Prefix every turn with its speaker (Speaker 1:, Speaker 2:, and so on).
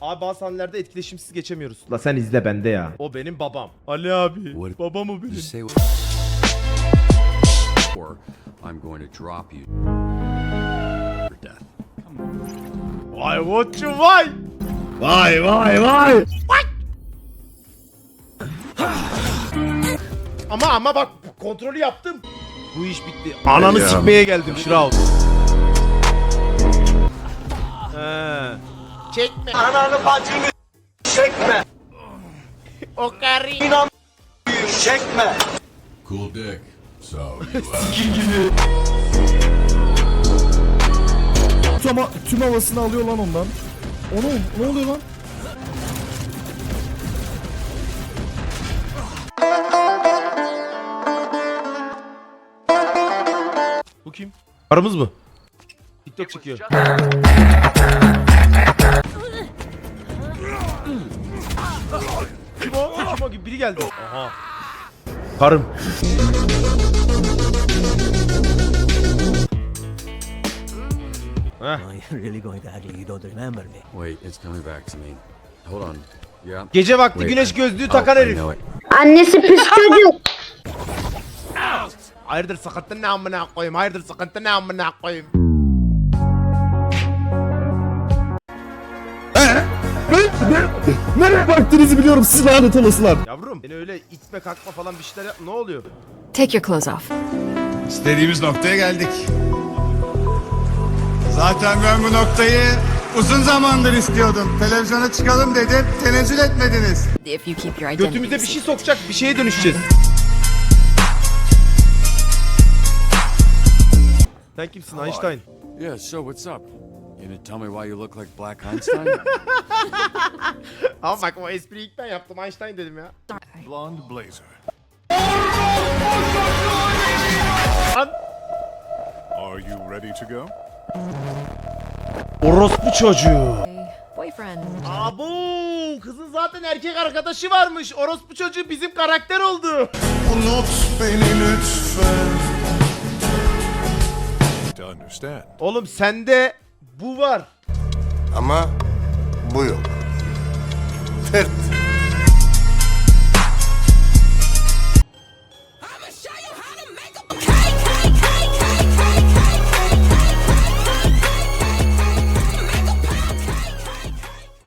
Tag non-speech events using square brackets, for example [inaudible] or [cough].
Speaker 1: Abi bazı sahnelerde etkileşimsiz geçemiyoruz. La sen izle bende ya. O benim babam. Ali abi.
Speaker 2: What-
Speaker 1: Babam o benim.
Speaker 2: Just say or I'm going to drop you for death.
Speaker 1: Vay vay.
Speaker 3: Vay vay vay.
Speaker 1: Ama ama bak kontrolü yaptım. Bu iş bitti. Ananı sikmeye geldim Shroud. He. Çekme.
Speaker 4: Ananı bacını çekme.
Speaker 1: O karı.
Speaker 4: İnan çekme.
Speaker 5: Cool dick. So you
Speaker 3: Tüm, hava- tüm havasını alıyor lan ondan. Onu ne oluyor lan?
Speaker 1: Bu kim? Karımız mı? TikTok çekiyor. [laughs] Kim o? Kim o? Biri geldi. Aha. Karım. Heh.
Speaker 6: You're really going to act like you don't remember me.
Speaker 2: Wait, it's coming back to me. Hold on. Yeah.
Speaker 1: Gece vakti
Speaker 2: Wait,
Speaker 1: güneş gözlüğü
Speaker 2: oh,
Speaker 1: takan herif.
Speaker 7: Annesi pis çocuk.
Speaker 1: Hayırdır sıkıntı ne amına koyayım? Hayırdır sıkıntı ne amına koyayım?
Speaker 3: Nereye baktığınızı biliyorum siz lanet olasılar.
Speaker 1: Yavrum beni öyle itme kalkma falan bir şeyler yap. Ne oluyor?
Speaker 8: Take your clothes off.
Speaker 9: İstediğimiz noktaya geldik. Zaten ben bu noktayı uzun zamandır istiyordum. Televizyona çıkalım dedim, tenezzül etmediniz.
Speaker 8: If you keep your identity
Speaker 1: Götümüze bir şey sokacak bir şeye dönüşeceğiz. Sen kimsin Einstein?
Speaker 2: Yeah, so what's up? You gonna tell me why you look like Black Einstein? [laughs]
Speaker 1: Ama bak o espriyi ilk ben yaptım Einstein dedim ya.
Speaker 9: Blonde blazer.
Speaker 1: Lan
Speaker 9: Are you ready to go?
Speaker 1: orospu çocuğu.
Speaker 8: Boyfriend.
Speaker 1: Abu kızın zaten erkek arkadaşı varmış. Orospu çocuğu bizim karakter oldu.
Speaker 9: Unut beni lütfen. To understand.
Speaker 1: Oğlum sende bu var.
Speaker 9: Ama bu yok. Tırt.